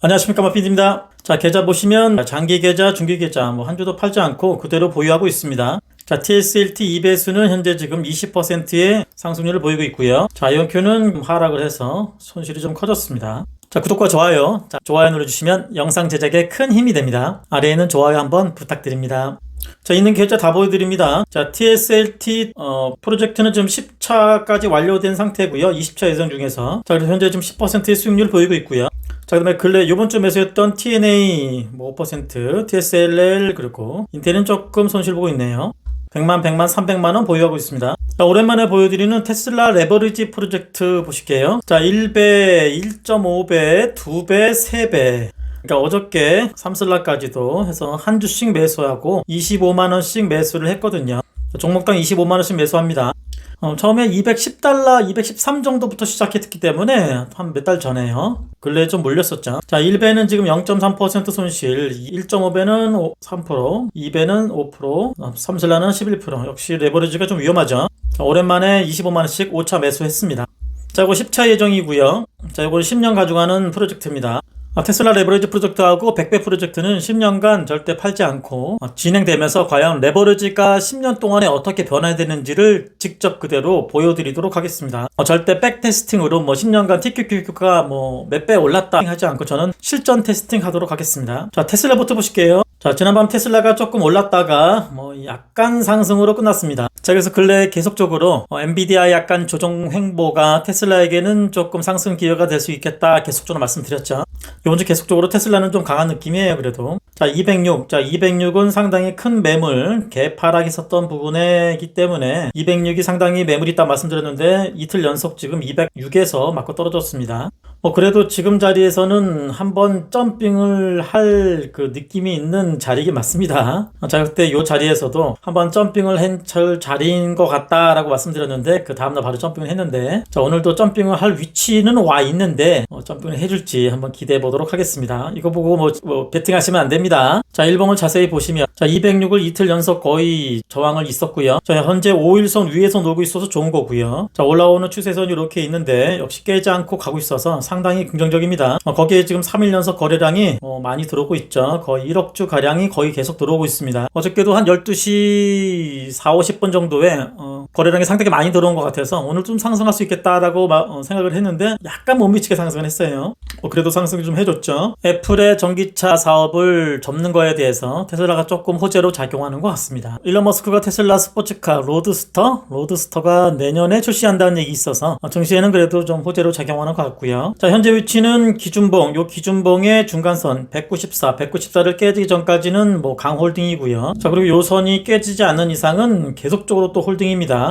안녕하십니까 마피디입니다. 자 계좌 보시면 장기 계좌, 중기 계좌 뭐 한 주도 팔지 않고 그대로 보유하고 있습니다. 자 TSLT 2배수는 현재 지금 20%의 상승률을 보이고 있고요. 자 이온큐는 하락을 해서 손실이 좀 커졌습니다. 자 구독과 좋아요, 자, 좋아요 눌러주시면 영상 제작에 큰 힘이 됩니다. 아래에는 좋아요 한번 부탁드립니다. 자, 있는 계좌 다 보여드립니다. 자, TSLT, 어, 프로젝트는 지금 10차까지 완료된 상태고요 20차 예정 중에서. 자, 그래서 현재 지금 10%의 수익률 보이고 있고요. 자, 그 다음에 근래 요번 주 매수했던 TNA 뭐 5%, TSLL 그리고 인텔은 조금 손실 보고 있네요. 100만, 100만, 300만 원 보유하고 있습니다. 자, 오랜만에 보여드리는 테슬라 레버리지 프로젝트 보실게요. 자, 1배, 1.5배, 2배, 3배. 그러니까 어저께 삼슬라까지도 해서 한 주씩 매수하고 25만 원씩 매수를 했거든요. 종목당 25만 원씩 매수합니다. 어, 처음에 210달러, 213 정도부터 시작했기 때문에 한 몇 달 전에요. 근래에 좀 몰렸었죠. 자, 1배는 지금 0.3% 손실, 1.5배는 3%, 2배는 5%, 삼슬라는 11%. 역시 레버리지가 좀 위험하죠. 자, 오랜만에 25만원씩 5차 매수했습니다. 자, 이거 10차 예정이고요. 자, 이거 10년 가져가는 프로젝트입니다. 아, 테슬라 레버리지 프로젝트하고 100배 프로젝트는 10년간 절대 팔지 않고 어, 진행되면서 과연 레버리지가 10년 동안에 어떻게 변화되는지를 직접 그대로 보여드리도록 하겠습니다. 어, 절대 백 테스팅으로 뭐 10년간 TQQQ가 뭐 몇 배 올랐다 하지 않고 저는 실전 테스팅 하도록 하겠습니다. 자, 테슬라 부터 보실게요. 자, 지난밤 테슬라가 조금 올랐다가 뭐 약간 상승으로 끝났습니다. 자, 그래서 근래 계속적으로 어, 엔비디아 약간 조정 횡보가 테슬라에게는 조금 상승 기회가 될 수 있겠다 계속적으로 말씀드렸죠. 이번 주 계속적으로 테슬라는 좀 강한 느낌이에요, 그래도. 자, 206. 자, 206은 상당히 큰 매물, 개파락이 있었던 부분이기 때문에 206이 상당히 매물이 있다 말씀드렸는데 이틀 연속 지금 206에서 맞고 떨어졌습니다. 뭐 그래도 지금 자리에서는 한번 점핑을 할 그 느낌이 있는 자리긴 맞습니다. 자 그때 이 자리에서도 한번 점핑을 한철 자리인 것 같다라고 말씀드렸는데 그 다음날 바로 점핑을 했는데 자 오늘도 점핑을 할 위치는 와 있는데 어, 점핑을 해줄지 한번 기대해 보도록 하겠습니다. 이거 보고 뭐, 뭐 베팅하시면 안 됩니다. 자 일봉을 자세히 보시면 자 206을 이틀 연속 거의 저항을 있었고요. 자 현재 5일선 위에서 놀고 있어서 좋은 거고요. 자 올라오는 추세선이 이렇게 있는데 역시 깨지 않고 가고 있어서 상당히 긍정적입니다. 어, 거기에 지금 3일 연속 거래량이 어, 많이 들어오고 있죠. 거의 1억 주가 량이 거의 계속 들어오고 있습니다. 어저께도 한 12시 4, 50분 정도에 어, 거래량이 상당히 많이 들어온 것 같아서 오늘 좀 상승할 수 있겠다라고 마, 어, 생각을 했는데 약간 못 미치게 상승을 했어요. 어, 그래도 상승 좀 해줬죠. 애플의 전기차 사업을 접는 거에 대해서 테슬라가 조금 호재로 작용하는 것 같습니다. 일론 머스크가 테슬라 스포츠카 로드스터, 로드스터가 내년에 출시한다는 얘기 있어서 어, 증시에는 그래도 좀 호재로 작용하는 것 같고요. 자 현재 위치는 기준봉, 요 기준봉의 중간선 194, 194를 깨지기 전까지는 뭐 강홀딩이고요. 자 그리고 요 선이 깨지지 않는 이상은 계속적으로 또 홀딩입니다.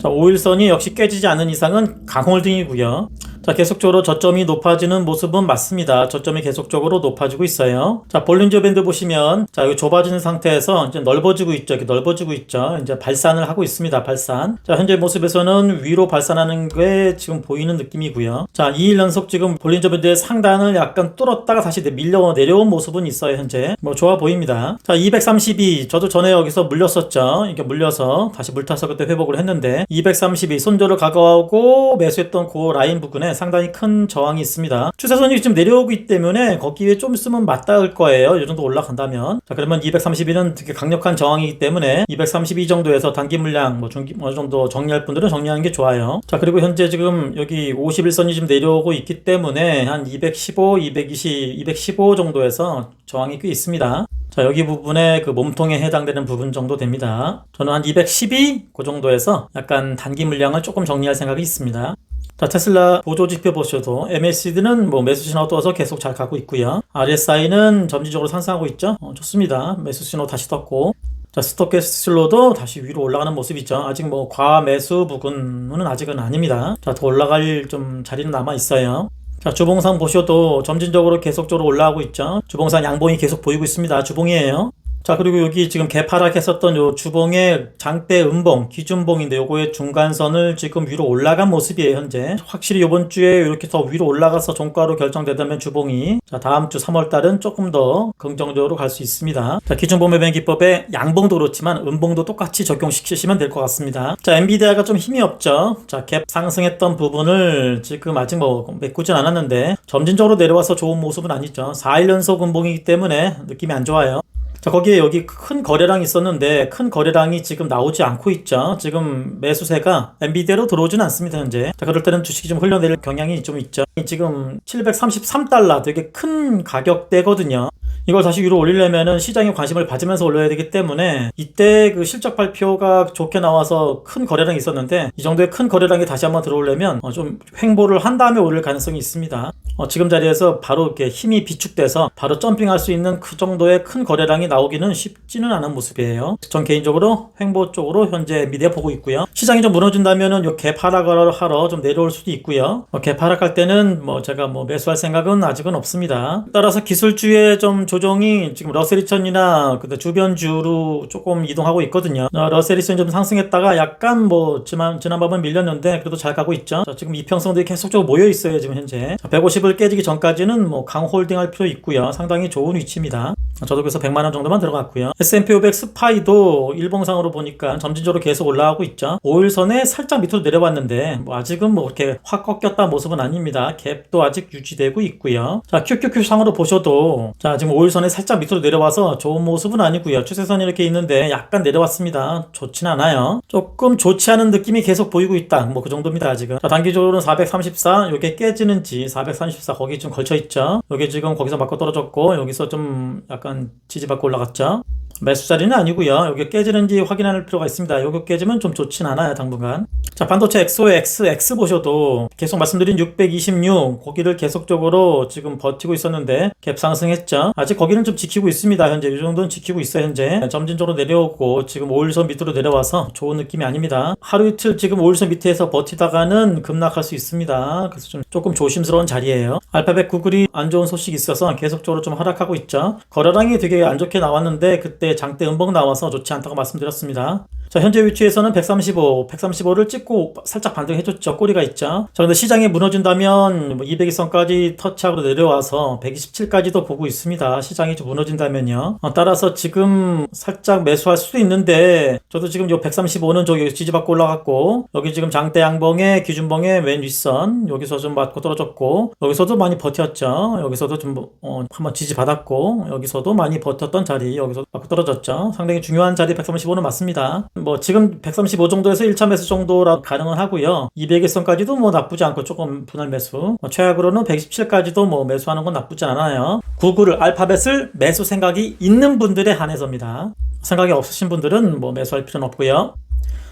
자 5일선이 역시 깨지지 않는 이상은 강홀딩이고요. 자, 계속적으로 저점이 높아지는 모습은 맞습니다. 저점이 계속적으로 높아지고 있어요. 자, 볼린저 밴드 보시면, 자, 여기 좁아지는 상태에서 이제 넓어지고 있죠. 이렇게 넓어지고 있죠. 이제 발산을 하고 있습니다. 발산. 자, 현재 모습에서는 위로 발산하는 게 지금 보이는 느낌이고요. 자, 2일 연속 지금 볼린저 밴드의 상단을 약간 뚫었다가 다시 밀려 내려온 모습은 있어요. 현재. 뭐 좋아 보입니다. 자, 232. 저도 전에 여기서 물렸었죠. 이렇게 물려서 다시 물타서 그때 회복을 했는데, 232. 손절을 가져오고 매수했던 그 라인 부근에 상당히 큰 저항이 있습니다. 추세선이 지금 내려오고 있기 때문에 거기에 좀 있으면 맞닿을 거예요. 이 정도 올라간다면. 자, 그러면 232는 되게 강력한 저항이기 때문에 232 정도에서 단기 물량 뭐 중기 어느 정도 정리할 분들은 정리하는 게 좋아요. 자, 그리고 현재 지금 여기 51선이 지금 내려오고 있기 때문에 한 215, 220, 215 정도에서 저항이 꽤 있습니다. 자, 여기 부분에 그 몸통에 해당되는 부분 정도 됩니다. 저는 한 212, 그 정도에서 약간 단기 물량을 조금 정리할 생각이 있습니다. 자, 테슬라 보조 지표 보셔도 MACD는 뭐 매수 신호 떠서 계속 잘 가고 있고요. RSI는 점진적으로 상승하고 있죠. 어, 좋습니다. 매수 신호 다시 떴고. 자, 스토캐슬로도 다시 위로 올라가는 모습이죠. 아직 뭐 과매수 부근은 아직은 아닙니다. 자, 더 올라갈 좀 자리는 남아 있어요. 자, 주봉상 보셔도 점진적으로 계속적으로 올라가고 있죠. 주봉상 양봉이 계속 보이고 있습니다. 주봉이에요. 자, 그리고 여기 지금 개파락 했었던 요 주봉의 장대 음봉, 기준봉인데 요거의 중간선을 지금 위로 올라간 모습이에요, 현재. 확실히 요번 주에 이렇게 더 위로 올라가서 종가로 결정되다면 주봉이 자, 다음 주 3월 달은 조금 더 긍정적으로 갈 수 있습니다. 자, 기준봉 매매 기법에 양봉도 그렇지만 음봉도 똑같이 적용시키시면 될 것 같습니다. 자, 엔비디아가 좀 힘이 없죠. 자, 갭 상승했던 부분을 지금 아직 뭐 메꾸진 않았는데 점진적으로 내려와서 좋은 모습은 아니죠. 4일 연속 음봉이기 때문에 느낌이 안 좋아요. 자, 거기에 여기 큰 거래량이 있었는데 큰 거래량이 지금 나오지 않고 있죠. 지금 매수세가 엔비디아로 들어오진 않습니다, 현재. 자, 그럴 때는 주식이 좀 흘러내릴 경향이 좀 있죠. 지금 733달러 되게 큰 가격대거든요. 이걸 다시 위로 올리려면은 시장의 관심을 받으면서 올려야 되기 때문에 이때 그 실적 발표가 좋게 나와서 큰 거래량이 있었는데 이 정도의 큰 거래량이 다시 한번 들어오려면 어, 좀 횡보를 한 다음에 오를 가능성이 있습니다. 어, 지금 자리에서 바로 이렇게 힘이 비축돼서 바로 점핑할 수 있는 그 정도의 큰 거래량이 나오기는 쉽지는 않은 모습이에요. 전 개인적으로 횡보 쪽으로 현재 미디어 보고 있고요. 시장이 좀 무너진다면은 요 개파락을 하러 좀 내려올 수도 있고요. 어, 개파락할 때는 뭐 제가 뭐 매수할 생각은 아직은 없습니다. 따라서 기술주의 좀 조정이 지금 러셀리천이나 그다음 주변주로 조금 이동하고 있거든요. 어, 러셀리천 좀 상승했다가 약간 뭐 지난 지난밤은 밀렸는데 그래도 잘 가고 있죠. 자, 지금 이평선들이 계속적으로 모여 있어요 지금 현재. 자, 150을 깨지기 전까지는 뭐 강홀딩할 필요 있고요. 상당히 좋은 위치입니다. 저도 그래서 100만 원 정도만 들어갔고요. S&P 500 스파이도 일봉상으로 보니까 점진적으로 계속 올라가고 있죠. 5일선에 살짝 밑으로 내려왔는데 뭐 아직은 뭐 그렇게 확 꺾였다 모습은 아닙니다. 갭도 아직 유지되고 있고요. 자, QQQ 상으로 보셔도 자, 지금 5일선에 살짝 밑으로 내려와서 좋은 모습은 아니고요. 추세선이 이렇게 있는데 약간 내려왔습니다. 좋진 않아요. 조금 좋지 않은 느낌이 계속 보이고 있다. 뭐 그 정도입니다, 아직은. 자, 단기적으로는 434, 요게 깨지는지 434 거기 좀 걸쳐 있죠. 요게 지금 거기서 맞고 떨어졌고 여기서 좀 약간 지지받고 올라갔죠. 매수 자리는 아니고요. 여기 깨지는지 확인할 필요가 있습니다. 여기 깨지면 좀 좋진 않아요, 당분간. 자, 반도체 엑소의 X, X 보셔도 계속 말씀드린 626, 거기를 계속적으로 지금 버티고 있었는데 갭 상승했죠. 아직 거기는 좀 지키고 있습니다, 현재. 이 정도는 지키고 있어요, 현재. 점진적으로 내려오고 지금 5일선 밑으로 내려와서 좋은 느낌이 아닙니다. 하루 이틀 지금 5일선 밑에서 버티다가는 급락할 수 있습니다. 그래서 좀 조금 조심스러운 자리예요. 알파벳 구글이 안 좋은 소식이 있어서 계속적으로 좀 하락하고 있죠. 거래량이 되게 안 좋게 나왔는데 그때 장대 음봉 나와서 좋지 않다고 말씀드렸습니다. 자, 현재 위치에서는 135, 135를 찍고 살짝 반등해줬죠. 꼬리가 있죠. 자, 근데 시장이 무너진다면 뭐 200일선까지 터치하고 내려와서 127까지도 보고 있습니다. 시장이 좀 무너진다면요. 어, 따라서 지금 살짝 매수할 수도 있는데 저도 지금 요 135는 저기 지지받고 올라갔고 여기 지금 장대 양봉의 기준봉의 맨 윗선 여기서 좀 맞고 떨어졌고 여기서도 많이 버텼죠. 여기서도 좀 어, 한번 지지받았고 여기서도 많이 버텼던 자리 여기서 맞고 떨어졌죠. 상당히 중요한 자리 135는 맞습니다. 뭐 지금 135 정도에서 1차 매수 정도라 가능은 하고요. 200일선까지도 뭐 나쁘지 않고 조금 분할 매수. 뭐 최악으로는 117까지도 뭐 매수하는 건 나쁘지 않아요. 구글 알파벳을 매수 생각이 있는 분들에 한해서입니다. 생각이 없으신 분들은 뭐 매수할 필요는 없고요.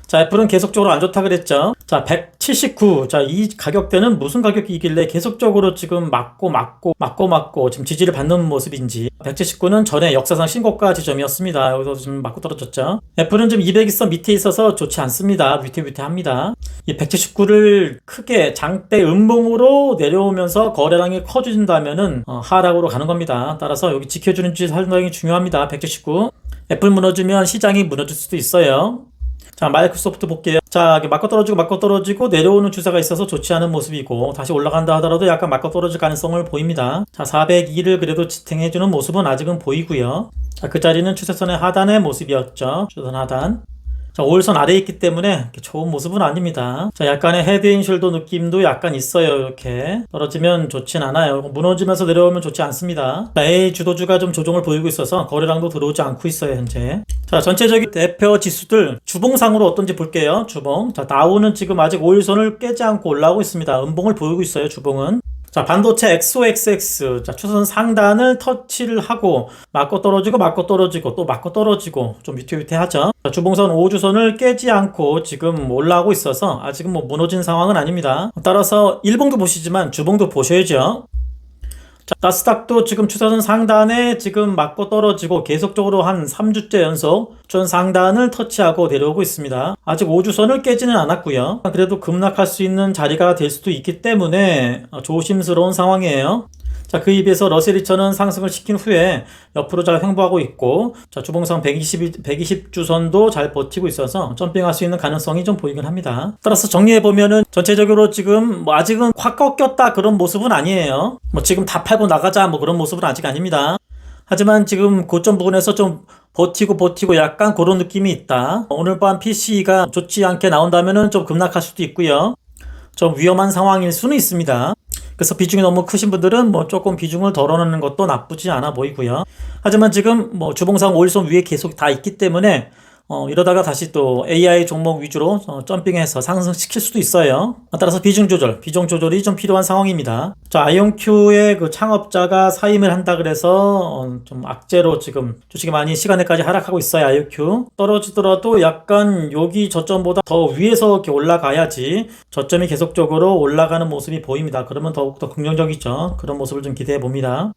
자, 애플은 계속적으로 안 좋다 그랬죠. 자, 179. 자, 이 가격대는 무슨 가격이길래 계속적으로 지금 맞고 맞고 맞고 맞고 지금 지지를 받는 모습인지. 179는 전에 역사상 신고가 지점이었습니다. 여기서 지금 맞고 떨어졌죠. 애플은 지금 200일선 밑에 있어서 좋지 않습니다. 위태위태합니다. 이 179를 크게 장대 음봉으로 내려오면서 거래량이 커진다면은 어, 하락으로 가는 겁니다. 따라서 여기 지켜주는지 상당히 중요합니다. 179. 애플 무너지면 시장이 무너질 수도 있어요. 자, 마이크로소프트 볼게요. 자, 이렇게 맞고 떨어지고 맞고 떨어지고 내려오는 추세가 있어서 좋지 않은 모습이고 다시 올라간다 하더라도 약간 맞고 떨어질 가능성을 보입니다. 자, 402를 그래도 지탱해주는 모습은 아직은 보이고요. 자, 그 자리는 추세선의 하단의 모습이었죠. 추세선 하단. 자, 5일선 아래에 있기 때문에 좋은 모습은 아닙니다. 자, 약간의 헤드앤숄더 느낌도 약간 있어요. 이렇게 떨어지면 좋진 않아요. 무너지면서 내려오면 좋지 않습니다. 자, A 주도주가 좀 조정을 보이고 있어서 거래량도 들어오지 않고 있어요. 현재. 자, 전체적인 대표 지수들 주봉상으로 어떤지 볼게요. 주봉. 자, 다우는 지금 아직 5일선을 깨지 않고 올라오고 있습니다. 음봉을 보이고 있어요. 주봉은. 자, 반도체 XOXX. 자, 추선 상단을 터치를 하고, 맞고 떨어지고, 맞고 떨어지고, 또 맞고 떨어지고, 좀 위태위태하죠. 자, 주봉선 5주선을 깨지 않고 지금 올라오고 있어서 아직은 뭐 무너진 상황은 아닙니다. 따라서 일봉도 보시지만 주봉도 보셔야죠. 자, 나스닥도 지금 추세선 상단에 지금 맞고 떨어지고 계속적으로 한 3주째 연속 전 상단을 터치하고 내려오고 있습니다. 아직 5주선을 깨지는 않았고요. 그래도 급락할 수 있는 자리가 될 수도 있기 때문에 조심스러운 상황이에요. 자, 그에 비해서 러셀 2000은 상승을 시킨 후에 옆으로 잘 횡보하고 있고, 자, 주봉상 120, 120주선도 잘 버티고 있어서 점핑할 수 있는 가능성이 좀 보이긴 합니다. 따라서 정리해보면은 전체적으로 지금 뭐 아직은 확 꺾였다 그런 모습은 아니에요. 뭐 지금 다 팔고 나가자 뭐 그런 모습은 아직 아닙니다. 하지만 지금 고점 부분에서 좀 버티고 버티고 약간 그런 느낌이 있다. 오늘 밤 PC가 좋지 않게 나온다면은 좀 급락할 수도 있고요. 좀 위험한 상황일 수는 있습니다. 그래서 비중이 너무 크신 분들은 뭐 조금 비중을 덜어놓는 것도 나쁘지 않아 보이고요. 하지만 지금 뭐 주봉상 5일선 위에 계속 다 있기 때문에 어, 이러다가 다시 또 AI 종목 위주로 어, 점핑해서 상승시킬 수도 있어요. 따라서 비중 조절, 비중 조절이 좀 필요한 상황입니다. 자, 아이온큐의 그 창업자가 사임을 한다 그래서 어, 좀 악재로 지금 주식이 많이 시간에까지 하락하고 있어요. 아이온큐 떨어지더라도 약간 여기 저점보다 더 위에서 이렇게 올라가야지 저점이 계속적으로 올라가는 모습이 보입니다. 그러면 더욱더 긍정적이죠. 그런 모습을 좀 기대해 봅니다.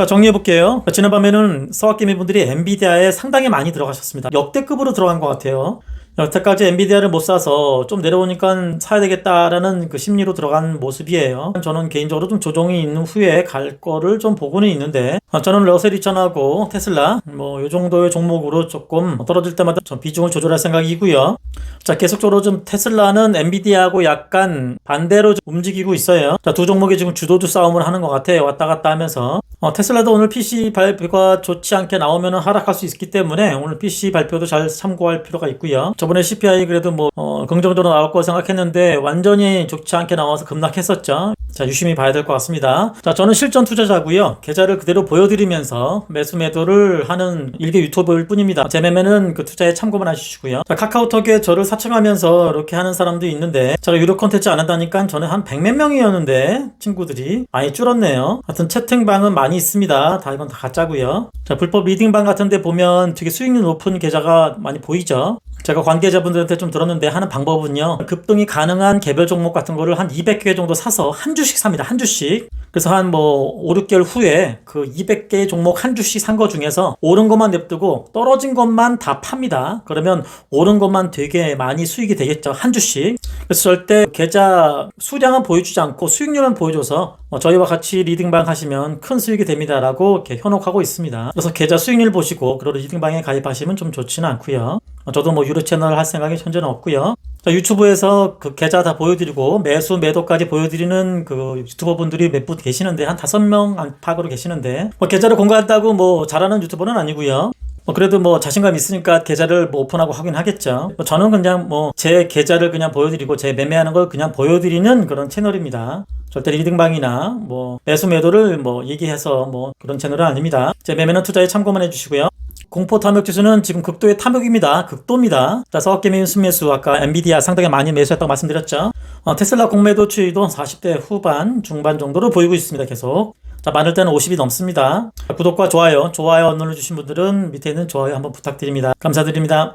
자, 정리해 볼게요. 지난밤에는 서학개미 분들이 엔비디아에 상당히 많이 들어가셨습니다. 역대급으로 들어간 것 같아요. 여태까지 엔비디아를 못 사서 좀 내려오니까 사야 되겠다라는 그 심리로 들어간 모습이에요. 저는 개인적으로 좀 조정이 있는 후에 갈 거를 좀 보고는 있는데, 어, 저는 러셀 2000하고 테슬라, 뭐, 요 정도의 종목으로 조금 떨어질 때마다 좀 비중을 조절할 생각이고요. 자, 계속적으로 좀 테슬라는 엔비디아하고 약간 반대로 좀 움직이고 있어요. 자, 두 종목이 지금 주도주 싸움을 하는 것 같아요. 왔다 갔다 하면서. 어, 테슬라도 오늘 PC 발표가 좋지 않게 나오면 하락할 수 있기 때문에 오늘 PC 발표도 잘 참고할 필요가 있고요. 저번에 CPI 그래도 뭐, 어, 긍정적으로 나올 거 생각했는데 완전히 좋지 않게 나와서 급락했었죠. 자, 유심히 봐야 될 것 같습니다. 자, 저는 실전 투자자고요. 계좌를 그대로 보여드리면서 매수 매도를 하는 일개 유튜버일 뿐입니다. 제 매매는 그 투자에 참고만 해주시고요. 자, 카카오톡에 저를 사칭하면서 이렇게 하는 사람도 있는데 제가 유료 콘텐츠 안 한다니까 저는 한 100몇 명이었는데 친구들이 많이 줄었네요. 하여튼 채팅방은 많이 있습니다. 다 이건 다 가짜고요. 자, 불법 리딩방 같은데 보면 되게 수익률 높은 계좌가 많이 보이죠. 제가 관계자분들한테 좀 들었는데 하는 방법은요. 급등이 가능한 개별 종목 같은 거를 한 200개 정도 사서 한 주씩 삽니다. 한 주씩. 그래서 한 뭐 5, 6개월 후에 그 200개 종목 한 주씩 산 거 중에서 오른 것만 냅두고 떨어진 것만 다 팝니다. 그러면 오른 것만 되게 많이 수익이 되겠죠. 한 주씩. 그래서 절대 계좌 수량은 보여주지 않고 수익률만 보여줘서 뭐 저희와 같이 리딩방 하시면 큰 수익이 됩니다라고 이렇게 현혹하고 있습니다. 그래서 계좌 수익률 보시고 그런 리딩방에 가입하시면 좀 좋지는 않고요. 저도 뭐 유료 채널 할 생각이 현재는 없고요. 자, 유튜브에서 그 계좌 다 보여드리고 매수 매도까지 보여드리는 그 유튜버 분들이 몇 분 계시는데 한 다섯 명 안팎으로 계시는데 뭐 계좌를 공개한다고 뭐 잘하는 유튜버는 아니고요. 뭐 그래도 뭐 자신감 있으니까 계좌를 뭐 오픈하고 하긴 하겠죠. 뭐 저는 그냥 뭐 제 계좌를 그냥 보여드리고 제 매매하는 걸 그냥 보여드리는 그런 채널입니다. 절대 리딩방이나 뭐 매수 매도를 뭐 얘기해서 뭐 그런 채널은 아닙니다. 제 매매는 투자에 참고만 해주시고요. 공포 탐욕 지수는 지금 극도의 탐욕입니다. 극도입니다. 자, 서학개미 순매수 아까 엔비디아 상당히 많이 매수했다고 말씀드렸죠. 어, 테슬라 공매도 추이도 40대 후반, 중반 정도로 보이고 있습니다. 계속. 자, 많을 때는 50이 넘습니다. 자, 구독과 좋아요, 좋아요 눌러주신 분들은 밑에 있는 좋아요 한번 부탁드립니다. 감사드립니다.